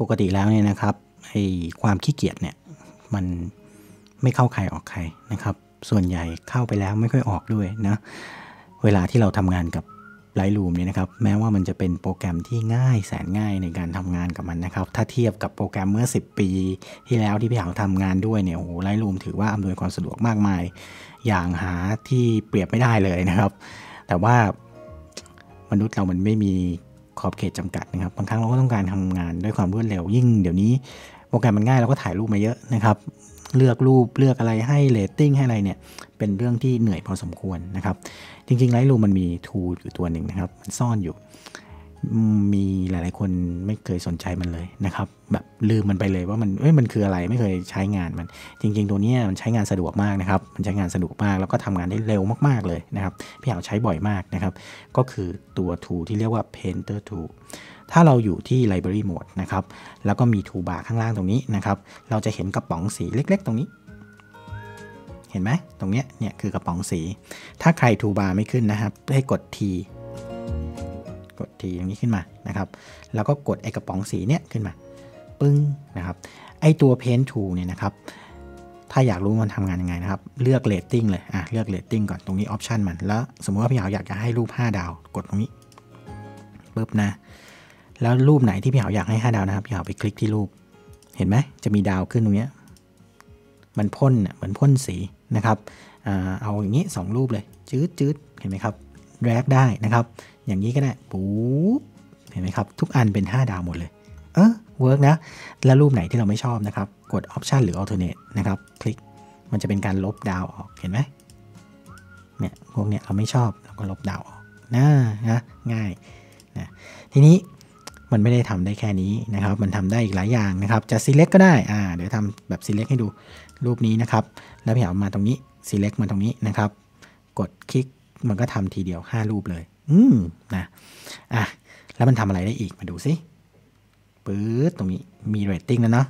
ปกติแล้วเนี่ยนะครับไอ้ความขี้เกียจเนี่ยมันไม่เข้าใครออกใครนะครับ ส่วนใหญ่เข้าไปแล้วไม่ค่อยออกด้วยนะเวลาที่เราทำงานกับไลท์รูมเนี่ยนะครับแม้ว่ามันจะเป็นโปรแกรมที่ง่ายแสนง่ายในการทำงานกับมันนะครับ ถ้าเทียบกับโปรแกรมเมื่อ 10 ปี ที่แล้วที่พี่หาวทำงานด้วยเนี่ยโอ้โหไลท์รูมถือว่าอำนวยความสะดวกมากมาย อย่างหาที่เปรียบไม่ได้เลยนะครับ แต่ว่ามนุษย์เรามันไม่มี ขอบเขตจำกัดนะครับ บางครั้งเราก็ต้องการทำงานด้วยความรวดเร็วยิ่งเดี๋ยวนี้โปรแกรมมันง่ายเราก็ถ่ายรูปมาเยอะนะครับ เลือกรูปเลือกอะไรให้เรตติ้งให้อะไรเนี่ย เป็นเรื่องที่เหนื่อยพอสมควรนะครับ จริงๆไลท์รูมมันมีทูอยู่ตัวหนึ่งนะครับ มันซ่อนอยู่ มี ลาย ๆ คนไม่เคยสนใจมันเลยนะครับ แบบลืมมันไปเลยว่ามันเอ้ยมันคืออะไรไม่เคยใช้งานมัน จริง ๆ ตัวนี้มันใช้งานสะดวกมากนะครับ มันใช้งานสะดวกมากแล้วก็ทำงานได้เร็วมากๆเลยนะครับพี่เอาใช้บ่อยมากนะครับ ก็คือตัว tool ที่เรียกว่า painter tool ถ้าเราอยู่ที่ library mode นะครับ แล้วก็มี toolbar ข้างล่างตรงนี้นะครับ เราจะเห็นกระป๋องสีเล็ก ๆ ตรงนี้เห็นไหมตรงเนี้ยเนี่ยคือกระป๋องสี ถ้าใคร toolbar ไม่ขึ้นนะครับ ให้กด T กด T ตรงนี้ขึ้นมานะครับ แล้วก็กดไอกระป๋องสีเนี้ยขึ้นมาปึ้งนะครับ ไอตัว paint tool เนี่ยนะครับ ถ้าอยากรู้มันทำงานยังไงนะครับ เลือกเรตติ้งเลยอะเลือกเรตติ้งก่อนตรงนี้ออปชันมัน แล้วสมมติว่าพี่เหาวอยากจะให้รูป 5 ดาว กดตรงนี้ปึ๊บนะ แล้วรูปไหนที่พี่เหาวอยากให้ 5 ดาวนะครับ พี่เหาวไปคลิกที่รูป เห็นไหมจะมีดาวขึ้นตรงนี้มันพ่นเหมือนพ่นสีนะครับเอาอย่างนี้ 2 รูปเลย จืดจืดเห็นไหมครับแรกได้นะครับ อย่างนี้ก็ได้ปุ๊บเห็นไหมครับ ทุกอันเป็น 5 ดาวหมดเลย เออเวิร์กนะ แล้วรูปไหนที่เราไม่ชอบนะครับ กด Option หรือ Alternate นะครับ คลิกมันจะเป็นการลบดาวออกเห็นไหมเนี่ยพวกเนี้ยเราไม่ชอบเราก็ลบดาวออกนะนะง่ายนะทีนี้มันไม่ได้ทำได้แค่นี้นะครับ มันทำได้อีกหลายอย่างนะครับ จะ select ก็ได้ อ่า เดี๋ยวทำแบบ select ให้ดูรูปนี้นะครับ แล้วพี่เอามาตรงนี้ select มาตรงนี้นะครับ กดคลิกมันก็ทำทีเดียว 5 รูปเลย อืมนะอะแล้วมันทำอะไรได้อีกมาดูสิปื๊ดตรงนี้มีเรตติ้งแล้วเนาะ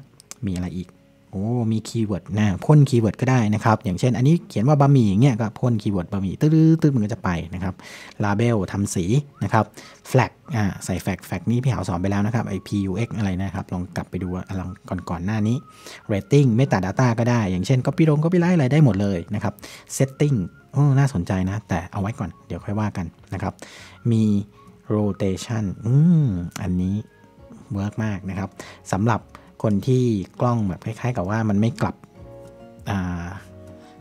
มีอะไรอีก โอ้มีคีย์เวิร์ดนะพ่นคีย์เวิร์ดก็ได้นะครับ อย่างเช่น อันนี้เขียนว่าบะหมี่อย่างเงี้ยก็พ่นคีย์เวิร์ดบะหมี่ตื้อตื้อมันก็จะไปนะครับลาเบลทำสีนะครับแฟลกอ่าใส่แฟลกแฟลกนี้พี่หาวสอนไปแล้วนะครับไอ PUX อะไรนะครับ ลองกลับไปดูลองก่อนก่อนหน้านี้ rating meta data ก็ได้ อย่างเช่น copy ลง copy ไลท์อะไรได้หมดเลยนะครับ setting โอ้น่าสนใจนะ แต่เอาไว้ก่อนเดี๋ยวค่อยว่ากันนะครับ มี rotation อืมอันนี้เวิร์กมากนะครับสำหรับ คนที่กล้องแบบคล้ายๆ กับว่ามันไม่กลับ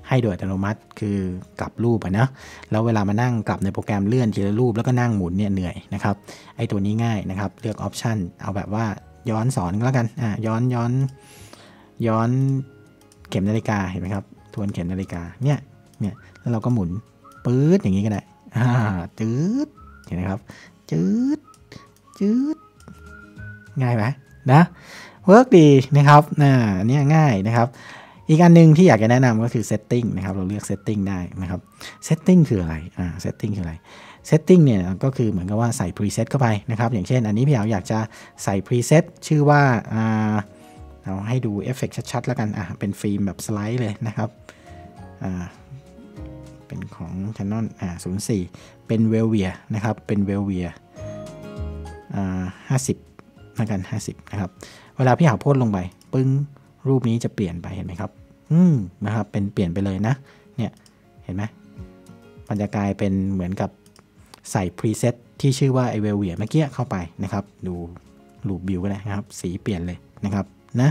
ให้โดยอัตโนมัติคือกลับรูปอะนะแล้วเวลามานั่งกลับในโปรแกรมเลื่อนทีละรูปแล้วก็นั่งหมุนเนี่ยเหนื่อยนะครับไอตัวนี้ง่ายนะครับเลือกออปชันเอาแบบว่าย้อนสอนก็แล้วกันอ่าย้อนย้อนย้อนเข็มนาฬิกาเห็นไหมครับทวนเข็มนาฬิกาเนี่ยเนี่ยแล้วเราก็หมุนปื๊ดอย่างนี้ก็ได้อ่าจืดเห็นไหมครับจืดจืดง่ายไหม นะเวิร์กดีนะครับนะเนี่ยง่ายนะครับ อีกอันหนึ่งที่อยากจะแนะนำก็คือ setting นะครับ เราเลือก setting ได้นะครับ setting คืออะไรอ่า setting คืออะไร setting เนี่ยก็คือเหมือนกับว่าใส่ preset เข้าไปนะครับ อย่างเช่น อันนี้พี่เอาอยากจะใส่ preset ชื่อว่าอ่าเราให้ดูเอฟเฟกชัดๆแล้วกันอ่าเป็นฟิล์มแบบสไลด์เลยนะครับอ่าเป็นของ Canon อ่า04 เป็น Velvia นะครับ เป็น Velvia อ่า50 แล้วกัน 50 นะครับ เวลาพี่หาโพ่นลงไป ปึ้ง รูปนี้จะเปลี่ยนไปเห็นไหมครับ อืมนะครับ เป็นเปลี่ยนไปเลยนะ เนี่ย เห็นไหมมันจะกลายเป็นเหมือนกับใส่พรีเซตที่ชื่อว่าไอเวลเวียเมื่อกี้เข้าไปนะครับ ดูรูปบิวก็ได้นะครับ สีเปลี่ยนเลยนะครับ นะ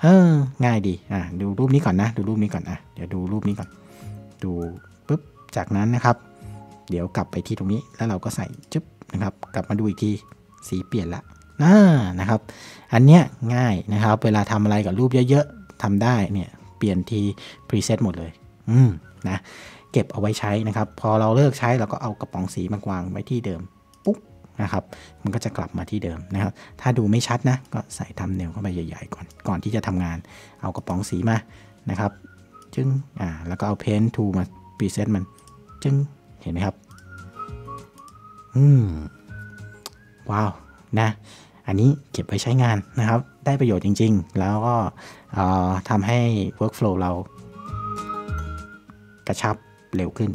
เออ ง่ายดี อะ ดูรูปนี้ก่อนนะ ดูรูปนี้ก่อน อะ เดี๋ยวดูรูปนี้ก่อน ดูปุ๊บ จากนั้นนะครับ เดี๋ยวกลับไปที่ตรงนี้ แล้วเราก็ใส่จุ๊บนะครับ กลับมาดูอีกที สีเปลี่ยนละ น่านะครับ อันเนี้ยง่ายนะครับ เวลาทำอะไรกับรูปเยอะๆทำได้เนี่ยเปลี่ยนทีพรีเซตหมดเลย อืมนะเก็บเอาไว้ใช้นะครับ พอเราเลิกใช้เราก็เอากระป๋องสีมาวางไว้ที่เดิมปุ๊บนะครับ มันก็จะกลับมาที่เดิมนะครับ ถ้าดูไม่ชัดนะก็ใส่ทำเนวเข้าไปใหญ่ๆก่อนก่อนที่จะทำงาน เอากระป๋องสีมานะครับ จึงอ่าแล้วก็เอาเพนทูมาพรีเซตมันจึงเห็นไหมครับ อืมว้าวนะ อันนี้เก็บไว้ใช้งานนะครับ ได้ประโยชน์จริง ๆ แล้วก็ทำให้ workflow เรากระชับเร็วขึ้น